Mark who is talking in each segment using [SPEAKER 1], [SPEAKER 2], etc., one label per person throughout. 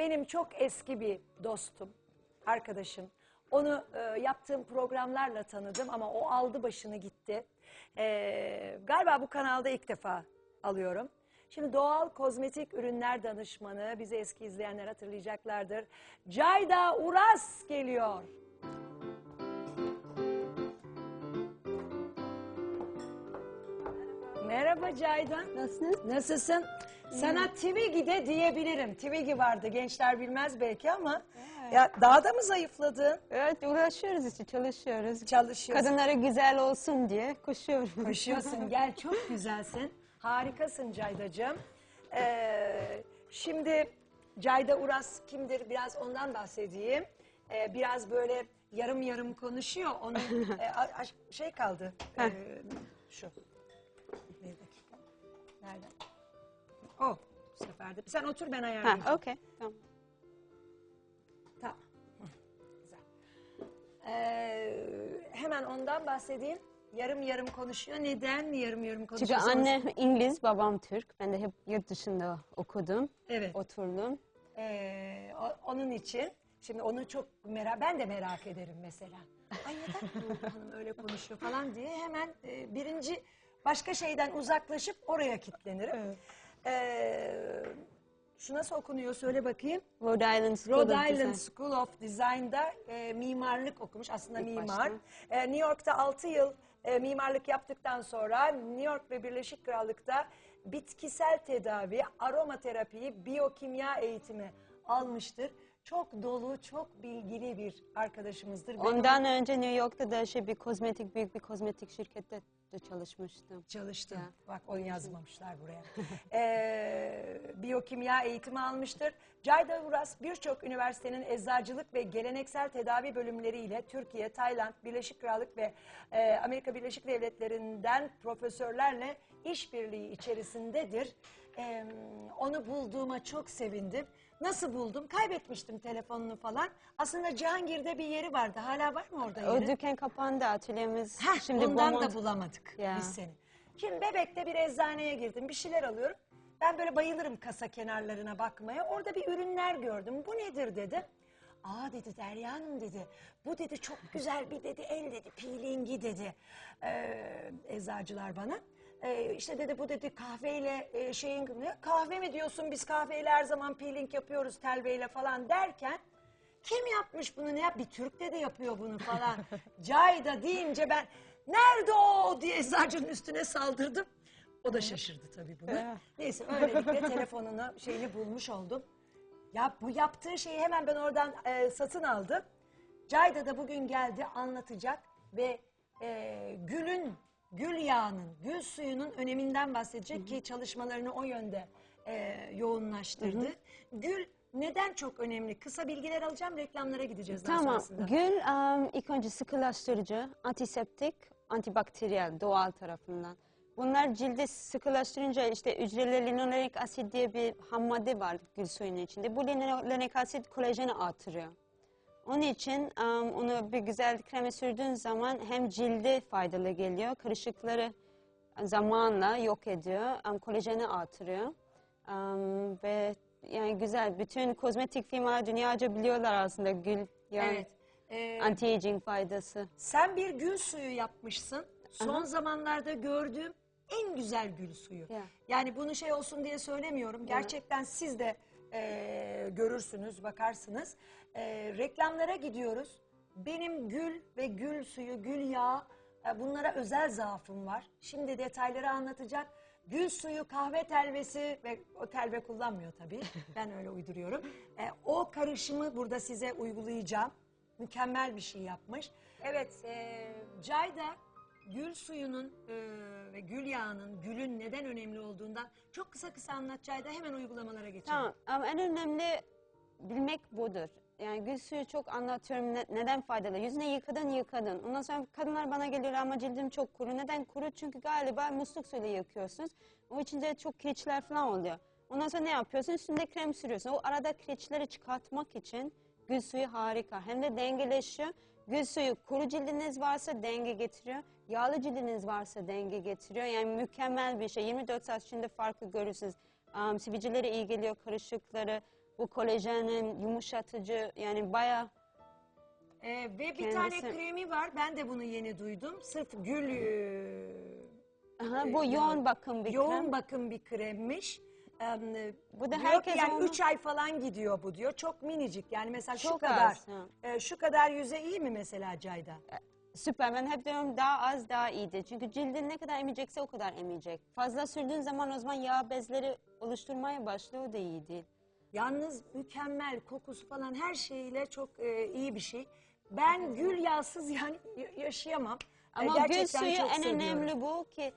[SPEAKER 1] benim çok eski bir dostum, arkadaşım. Onu e, yaptığım programlarla tanıdım ama o aldı başını gitti. E, galiba bu kanalda ilk defa alıyorum. Şimdi doğal kozmetik ürünler danışmanı, bizi eski izleyenler hatırlayacaklardır. Cayda Uras geliyor. Merhaba Cayda.
[SPEAKER 2] Nasılsınız?
[SPEAKER 1] Nasılsın? Sana Twiggy de diyebilirim. Twiggy vardı gençler bilmez belki ama. Ya daha da mı zayıfladın?
[SPEAKER 2] Evet uğraşıyoruz işte çalışıyoruz.
[SPEAKER 1] Çalışıyorsun.
[SPEAKER 2] Kadınlara güzel olsun diye koşuyorum.
[SPEAKER 1] Koşuyorsun gel çok güzelsin. Harikasın Caydacığım. Ee, şimdi Cayda Uras kimdir biraz ondan bahsedeyim. Ee, biraz böyle yarım yarım konuşuyor. Onun e, a- a- şey kaldı. Ee, şu. Nerede? O bu sefer de. Sen otur ben ayarlayayım.
[SPEAKER 2] ha, okey. Tamam.
[SPEAKER 1] Tamam. Güzel. Ee, hemen ondan bahsedeyim. Yarım yarım konuşuyor. Neden yarım yarım
[SPEAKER 2] Çünkü
[SPEAKER 1] konuşuyor?
[SPEAKER 2] annem İngiliz, babam Türk. Ben de hep yurt dışında okudum,
[SPEAKER 1] Evet.
[SPEAKER 2] oturdum.
[SPEAKER 1] Ee, o- onun için şimdi onu çok merak ben de merak ederim mesela. Ay neden bu hanım öyle konuşuyor falan diye hemen e, birinci başka şeyden uzaklaşıp oraya kilitlenirim. Ee, şu nasıl okunuyor söyle bakayım.
[SPEAKER 2] Rhode Island School
[SPEAKER 1] Rhode
[SPEAKER 2] of
[SPEAKER 1] Island
[SPEAKER 2] Design.
[SPEAKER 1] School of Design'da e, mimarlık okumuş. Aslında
[SPEAKER 2] İlk
[SPEAKER 1] mimar. E, New York'ta 6 yıl e, mimarlık yaptıktan sonra New York ve Birleşik Krallık'ta bitkisel tedavi, aromaterapiyi, biyokimya eğitimi almıştır. Çok dolu, çok bilgili bir arkadaşımızdır. Ben
[SPEAKER 2] Ondan önce New York'ta da şey bir kozmetik, büyük bir kozmetik şirkette de çalışmıştım.
[SPEAKER 1] Çalıştım.
[SPEAKER 2] Ya.
[SPEAKER 1] Bak onu yazmamışlar buraya. Ee, biyokimya eğitimi almıştır. Cayda Uras birçok üniversitenin eczacılık ve geleneksel tedavi bölümleriyle Türkiye, Tayland, Birleşik Krallık ve e, Amerika Birleşik Devletleri'nden profesörlerle işbirliği içerisindedir. Ee, onu bulduğuma çok sevindim. Nasıl buldum? Kaybetmiştim telefonunu falan. Aslında Cihangir'de bir yeri vardı. Hala var mı orada
[SPEAKER 2] O
[SPEAKER 1] yeri?
[SPEAKER 2] dükkan kapandı, atölyemiz.
[SPEAKER 1] Heh,
[SPEAKER 2] Şimdi
[SPEAKER 1] ondan da bulamadık
[SPEAKER 2] Ya.
[SPEAKER 1] biz seni. Şimdi Bebek'te bir eczaneye girdim. Bir şeyler alıyorum. Ben böyle bayılırım kasa kenarlarına bakmaya. Orada bir ürünler gördüm. Bu nedir dedim. Aa dedi Derya Hanım dedi. Bu dedi çok güzel bir dedi el dedi peelingi dedi. Ee, eczacılar bana. Ee, işte dedi bu dedi kahveyle e, şeyin ne? kahve mi diyorsun biz kahveyle her zaman peeling yapıyoruz telveyle falan derken kim yapmış bunu ne yap? Bir Türk de de yapıyor bunu falan. Cayda deyince ben nerede o diye eczacının üstüne saldırdım. O da şaşırdı tabii bunu.
[SPEAKER 2] Evet.
[SPEAKER 1] Neyse öylelikle telefonunu şeyini bulmuş oldum. Ya bu yaptığı şeyi hemen ben oradan e, satın aldım. Cayda da bugün geldi anlatacak ve e, gülün, gül yağının, gül suyunun öneminden bahsedecek ki çalışmalarını o yönde e, yoğunlaştırdı. Gül neden çok önemli? Kısa bilgiler alacağım, reklamlara gideceğiz daha
[SPEAKER 2] Tamam.
[SPEAKER 1] sonrasında.
[SPEAKER 2] Gül um, ilk önce sıkılaştırıcı, antiseptik, antibakteriyel doğal tarafından. Bunlar cildi sıkılaştırınca işte hücreli linolenik asit diye bir ham madde var gül suyunun içinde. Bu linolenik asit kolajeni artırıyor. Onun için um, onu bir güzel kreme sürdüğün zaman hem cilde faydalı geliyor, kırışıkları zamanla yok ediyor, um, kolajeni artırıyor. Um, ve yani güzel, bütün kozmetik firmalar dünyaca biliyorlar aslında gül yani
[SPEAKER 1] Evet. E,
[SPEAKER 2] anti-aging faydası.
[SPEAKER 1] sen bir gül suyu yapmışsın. Son zamanlarda gördüğüm en güzel gül suyu.
[SPEAKER 2] Ya.
[SPEAKER 1] Yani bunu şey olsun diye söylemiyorum. Gerçekten siz de e, görürsünüz, bakarsınız. E, reklamlara gidiyoruz. Benim gül ve gül suyu, gül yağı e, bunlara özel zaafım var. Şimdi detayları anlatacak. Gül suyu, kahve telvesi ve o telve kullanmıyor tabii. Ben öyle uyduruyorum. E, o karışımı burada size uygulayacağım. Mükemmel bir şey yapmış. Evet, e, Cayda gül suyunun e, ve gül yağının, gülün neden önemli olduğundan çok kısa kısa anlat Cayda. Hemen uygulamalara geçelim.
[SPEAKER 2] Tamam ama en önemli bilmek budur. Yani gül suyu çok anlatıyorum ne- neden faydalı. Yüzüne yıkadın yıkadın. Ondan sonra kadınlar bana geliyor ama cildim çok kuru. Neden kuru? Çünkü galiba musluk suyuyla yıkıyorsunuz. O içinde çok kireçler falan oluyor. Ondan sonra ne yapıyorsun? Üstünde krem sürüyorsun. O arada kireçleri çıkartmak için gül suyu harika. Hem de dengeleşiyor. Gül suyu kuru cildiniz varsa denge getiriyor. Yağlı cildiniz varsa denge getiriyor. Yani mükemmel bir şey. 24 saat içinde farkı görürsünüz. Um, sivilcelere iyi geliyor, karışıkları, Bu kolajenin yumuşatıcı yani bayağı
[SPEAKER 1] Ee, ve bir
[SPEAKER 2] Kendisi-
[SPEAKER 1] tane kremi var. Ben de bunu yeni duydum. Sırf gül e,
[SPEAKER 2] aha, bu
[SPEAKER 1] Ee,
[SPEAKER 2] yoğun bakım bir
[SPEAKER 1] yoğun
[SPEAKER 2] krem.
[SPEAKER 1] bakım bir kremmiş. Ee,
[SPEAKER 2] Bu da
[SPEAKER 1] diyor ki
[SPEAKER 2] herkes
[SPEAKER 1] yani
[SPEAKER 2] onu-
[SPEAKER 1] 3 ay falan gidiyor bu diyor. Çok minicik. Yani mesela şu
[SPEAKER 2] Çok
[SPEAKER 1] kadar.
[SPEAKER 2] az, ha.
[SPEAKER 1] e, şu kadar yüze iyi mi mesela Cayda?
[SPEAKER 2] Süper. Ben hep diyorum daha az daha iyidir. Çünkü cildin ne kadar emecekse o kadar emecek. Fazla sürdüğün zaman o zaman yağ bezleri oluşturmaya başlıyor. O da iyi değil.
[SPEAKER 1] Yalnız mükemmel kokusu falan her şeyiyle çok e, iyi bir şey. Ben gül yağsız yani yaşayamam. E,
[SPEAKER 2] Ama gül
[SPEAKER 1] gerçekten
[SPEAKER 2] suyu
[SPEAKER 1] çok
[SPEAKER 2] en
[SPEAKER 1] seviyorum.
[SPEAKER 2] önemli bu ki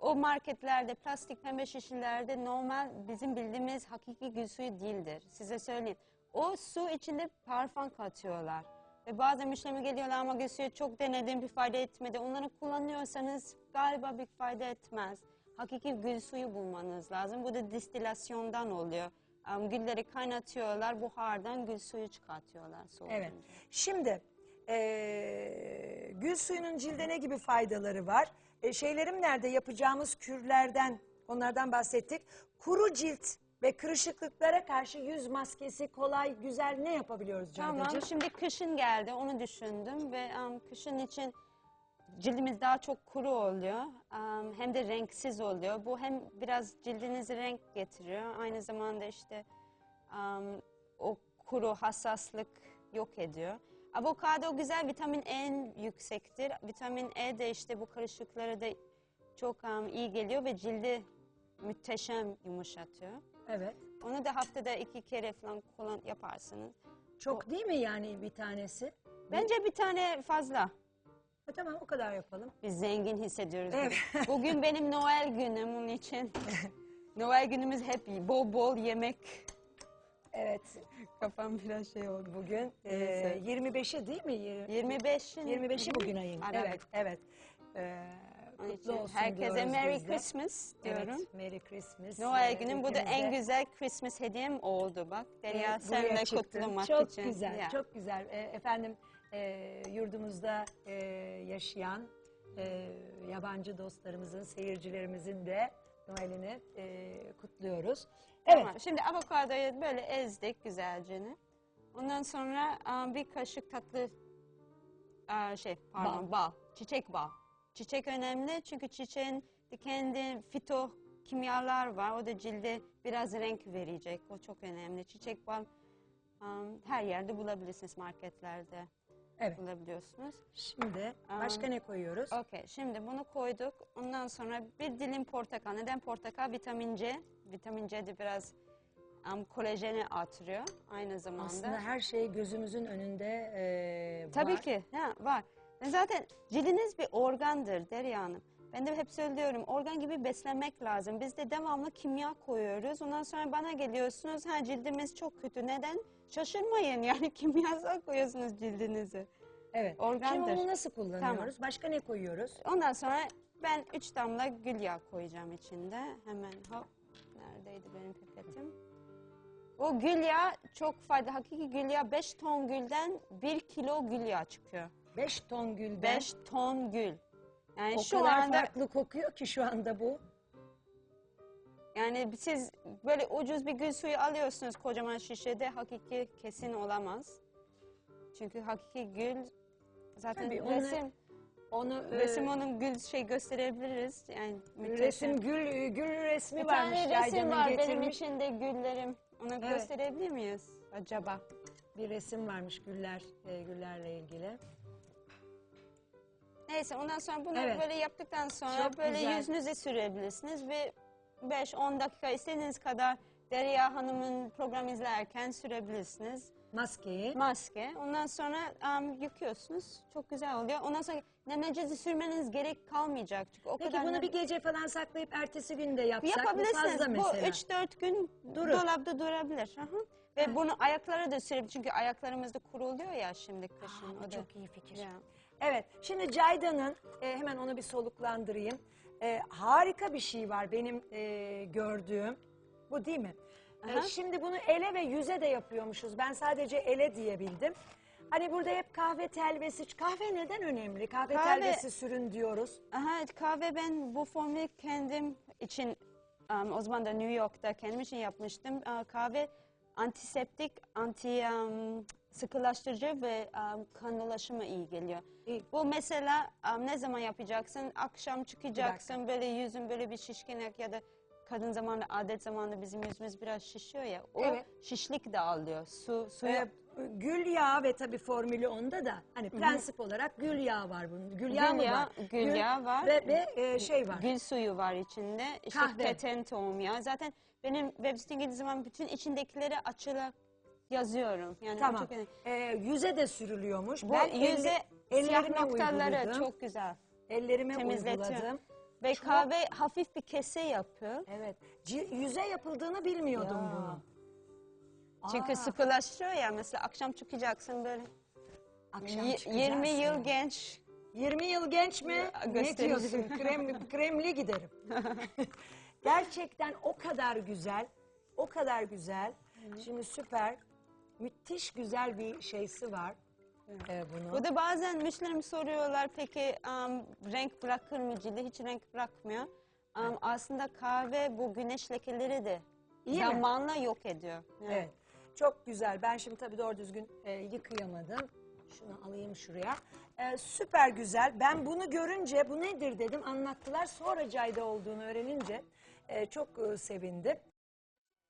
[SPEAKER 2] o marketlerde plastik pembe şişelerde normal bizim bildiğimiz hakiki gül suyu değildir. Size söyleyeyim. O su içinde parfüm katıyorlar. Ve bazen müşterime geliyorlar ama suyu çok denedim bir fayda etmedi. Onları kullanıyorsanız galiba bir fayda etmez. Hakiki gül suyu bulmanız lazım. Bu da distilasyondan oluyor. Am, Gülleri kaynatıyorlar, buhardan gül suyu çıkartıyorlar soğuyunca.
[SPEAKER 1] Evet. Şimdi e, gül suyunun cilde ne gibi faydaları var? E, şeylerim nerede? Yapacağımız kürlerden onlardan bahsettik. Kuru cilt ve kırışıklıklara karşı yüz maskesi kolay, güzel ne yapabiliyoruz
[SPEAKER 2] Tamam
[SPEAKER 1] Caydacığım?
[SPEAKER 2] şimdi kışın geldi onu düşündüm ve um, kışın için cildimiz daha çok kuru oluyor um, hem de renksiz oluyor. Bu hem biraz cildinize renk getiriyor aynı zamanda işte um, o kuru hassaslık yok ediyor. Avokado güzel vitamin E yüksektir. Vitamin E de işte bu karışıklara da çok um, iyi geliyor ve cildi müteşem yumuşatıyor.
[SPEAKER 1] Evet.
[SPEAKER 2] Onu da haftada iki kere falan kullan yaparsınız.
[SPEAKER 1] Çok değil mi yani bir tanesi?
[SPEAKER 2] Bence bir tane fazla.
[SPEAKER 1] Ha, tamam o kadar yapalım.
[SPEAKER 2] Biz zengin hissediyoruz.
[SPEAKER 1] Evet.
[SPEAKER 2] bugün. Bugün benim Noel günüm onun için. Noel günümüz hep bol bol yemek.
[SPEAKER 1] Evet.
[SPEAKER 2] Kafam biraz şey oldu.
[SPEAKER 1] Bugün e,
[SPEAKER 2] Neyse.
[SPEAKER 1] 25'i değil mi? Yir-
[SPEAKER 2] 25'in
[SPEAKER 1] 25'i bugün ayın. Evet, evet. Ee,
[SPEAKER 2] Onun
[SPEAKER 1] kutlu olsun
[SPEAKER 2] Herkese
[SPEAKER 1] diyoruz
[SPEAKER 2] Merry
[SPEAKER 1] biz de.
[SPEAKER 2] Christmas diyorum.
[SPEAKER 1] Evet, Merry Christmas.
[SPEAKER 2] Noel
[SPEAKER 1] Ee,
[SPEAKER 2] günüm bu da en güzel Christmas hediyem oldu bak. Derya
[SPEAKER 1] e, buraya
[SPEAKER 2] senle
[SPEAKER 1] çıktın.
[SPEAKER 2] kutlamak
[SPEAKER 1] çok
[SPEAKER 2] için.
[SPEAKER 1] güzel,
[SPEAKER 2] Ya.
[SPEAKER 1] çok güzel. E, efendim e, yurdumuzda e, yaşayan e, yabancı dostlarımızın, seyircilerimizin de Noel'ini e, kutluyoruz. Evet,
[SPEAKER 2] Tamam. Şimdi avokadoyu böyle ezdik güzelce. Ondan sonra aa, bir kaşık tatlı aa, şey pardon bal. Çiçek bal. Çiçek önemli çünkü çiçeğin kendi fito kimyalar var. O da cilde biraz renk verecek. O çok önemli. Çiçek bal aa, her yerde bulabilirsiniz marketlerde
[SPEAKER 1] evet.
[SPEAKER 2] bulabiliyorsunuz.
[SPEAKER 1] Şimdi başka
[SPEAKER 2] Aa,
[SPEAKER 1] ne koyuyoruz?
[SPEAKER 2] Okey şimdi bunu koyduk. Ondan sonra bir dilim portakal. Neden portakal? Vitamin C. Vitamin C de biraz um, kolajeni artırıyor aynı zamanda.
[SPEAKER 1] Aslında her şey gözümüzün önünde e,
[SPEAKER 2] Tabii
[SPEAKER 1] var.
[SPEAKER 2] ki ha, var. Ve zaten cildiniz bir organdır Derya Hanım. Ben de hep söylüyorum organ gibi beslenmek lazım. Biz de devamlı kimya koyuyoruz. Ondan sonra bana geliyorsunuz ha cildimiz çok kötü. Neden? Şaşırmayın yani kimyasal koyuyorsunuz cildinize.
[SPEAKER 1] Evet.
[SPEAKER 2] Organdır.
[SPEAKER 1] Şimdi onu nasıl kullanıyoruz? Başka ne koyuyoruz?
[SPEAKER 2] Ondan sonra ben üç damla gül yağı koyacağım içinde. Hemen hop. Neredeydi benim pipetim? O gül yağı çok faydalı. Hakiki gül yağı 5 ton gülden 1 kilo gül yağı çıkıyor.
[SPEAKER 1] 5 ton gülden
[SPEAKER 2] 5 ton gül. Yani
[SPEAKER 1] o
[SPEAKER 2] şu
[SPEAKER 1] kadar
[SPEAKER 2] anda
[SPEAKER 1] farklı kokuyor ki şu anda bu.
[SPEAKER 2] yani siz böyle ucuz bir gül suyu alıyorsunuz kocaman şişede hakiki kesin olamaz. Çünkü hakiki gül zaten
[SPEAKER 1] Tabii, onu-
[SPEAKER 2] resim
[SPEAKER 1] Onu e,
[SPEAKER 2] resim onun gül şey gösterebiliriz. Yani
[SPEAKER 1] resim gül gül resmi
[SPEAKER 2] Bir
[SPEAKER 1] varmış
[SPEAKER 2] tane resim
[SPEAKER 1] Cayda'nın
[SPEAKER 2] var benim
[SPEAKER 1] getirmiş.
[SPEAKER 2] içinde güllerim. Onu
[SPEAKER 1] Evet.
[SPEAKER 2] gösterebilir miyiz acaba?
[SPEAKER 1] Bir resim varmış güller e, güllerle ilgili.
[SPEAKER 2] Neyse ondan sonra bunu
[SPEAKER 1] Evet.
[SPEAKER 2] böyle yaptıktan sonra
[SPEAKER 1] Çok
[SPEAKER 2] böyle
[SPEAKER 1] güzel.
[SPEAKER 2] yüzünüze sürebilirsiniz ve 5-10 dakika istediğiniz kadar Derya Hanım'ın program izlerken sürebilirsiniz.
[SPEAKER 1] Maskeyi.
[SPEAKER 2] Maske. Ondan sonra um, yıkıyorsunuz. Çok güzel oluyor. Ondan sonra nemlendirici sürmeniz gerek kalmayacak. Çünkü o
[SPEAKER 1] Peki
[SPEAKER 2] kadar
[SPEAKER 1] bunu
[SPEAKER 2] nem-
[SPEAKER 1] bir gece falan saklayıp ertesi gün de yapsak
[SPEAKER 2] Yapabilirsiniz.
[SPEAKER 1] fazla
[SPEAKER 2] Bu
[SPEAKER 1] mesela.
[SPEAKER 2] 3-4 gün
[SPEAKER 1] Durur.
[SPEAKER 2] dolapta durabilir. Aha. Ve bunu ayaklara da sürebilir. Çünkü ayaklarımızda kuru oluyor ya şimdi kışın.
[SPEAKER 1] Aa,
[SPEAKER 2] o
[SPEAKER 1] bu
[SPEAKER 2] da-
[SPEAKER 1] çok iyi fikir.
[SPEAKER 2] Ya.
[SPEAKER 1] Evet, şimdi Cayda'nın e, hemen onu bir soluklandırayım. E, harika bir şey var benim e, gördüğüm. Bu değil mi? E,
[SPEAKER 2] Aha.
[SPEAKER 1] şimdi bunu ele ve yüze de yapıyormuşuz. Ben sadece ele diyebildim. Hani burada hep kahve telvesi, kahve neden önemli? Kahve,
[SPEAKER 2] Kahve-
[SPEAKER 1] telvesi sürün diyoruz.
[SPEAKER 2] Aha, kahve ben bu formülü kendim için um, o zaman da New York'ta kendim için yapmıştım. Aa, kahve antiseptik, anti em, sıkılaştırıcı ve em, kan dolaşıma iyi geliyor.
[SPEAKER 1] İyi.
[SPEAKER 2] Bu mesela em, ne zaman yapacaksın? Akşam çıkacaksın böyle yüzün böyle bir şişkinlik ya da kadın zamanında adet zamanında bizim yüzümüz biraz şişiyor ya. O
[SPEAKER 1] Evet.
[SPEAKER 2] şişlik dağılıyor. Su suya
[SPEAKER 1] Ee, gül yağı ve tabii formülü onda da hani prensip olarak gül yağı var bunun. Gül yağı
[SPEAKER 2] Gül
[SPEAKER 1] mı
[SPEAKER 2] yağı-
[SPEAKER 1] var?
[SPEAKER 2] gül yağı var.
[SPEAKER 1] Ve, ve e, şey var.
[SPEAKER 2] Gül suyu var içinde. İşte
[SPEAKER 1] Kahve.
[SPEAKER 2] keten tohum yağı. Zaten benim web siteye girdiğim zaman bütün içindekileri açıla yazıyorum. Yani o
[SPEAKER 1] Tamam.
[SPEAKER 2] çok önemli.
[SPEAKER 1] Ee, yüze de sürülüyormuş.
[SPEAKER 2] Bu
[SPEAKER 1] ben
[SPEAKER 2] yüze
[SPEAKER 1] elle-
[SPEAKER 2] siyah
[SPEAKER 1] ellerime
[SPEAKER 2] noktaları
[SPEAKER 1] uyguladım.
[SPEAKER 2] çok güzel.
[SPEAKER 1] ellerime
[SPEAKER 2] temizletiyor.
[SPEAKER 1] uyguladım.
[SPEAKER 2] Ve kahve hafif bir kese yapıyor.
[SPEAKER 1] Evet. C- yüze yapıldığını bilmiyordum
[SPEAKER 2] Ya.
[SPEAKER 1] bunu.
[SPEAKER 2] Çünkü
[SPEAKER 1] Aa,
[SPEAKER 2] sıkılaştırıyor ya mesela akşam çıkacaksın böyle
[SPEAKER 1] akşam
[SPEAKER 2] y-
[SPEAKER 1] çıkacağız
[SPEAKER 2] 20 yıl
[SPEAKER 1] yani.
[SPEAKER 2] genç
[SPEAKER 1] 20 yıl genç mi? Ne diyorsun? Krem, kremli giderim. Gerçekten o kadar güzel. O kadar güzel. Şimdi süper. Müthiş güzel bir şeysi var. Ee, bunu.
[SPEAKER 2] Bu da bazen müşterim soruyorlar peki um, renk bırakır mı cilde? Hiç renk bırakmıyor. Um, aslında kahve bu güneş lekeleri de
[SPEAKER 1] İyi mi?
[SPEAKER 2] zamanla yok ediyor. Yani
[SPEAKER 1] Evet. Çok güzel. Ben şimdi tabii doğru düzgün e, yıkayamadım. Şunu alayım şuraya. E, süper güzel. Ben bunu görünce bu nedir dedim. Anlattılar. Sonra cayda olduğunu öğrenince e, çok e, sevindim.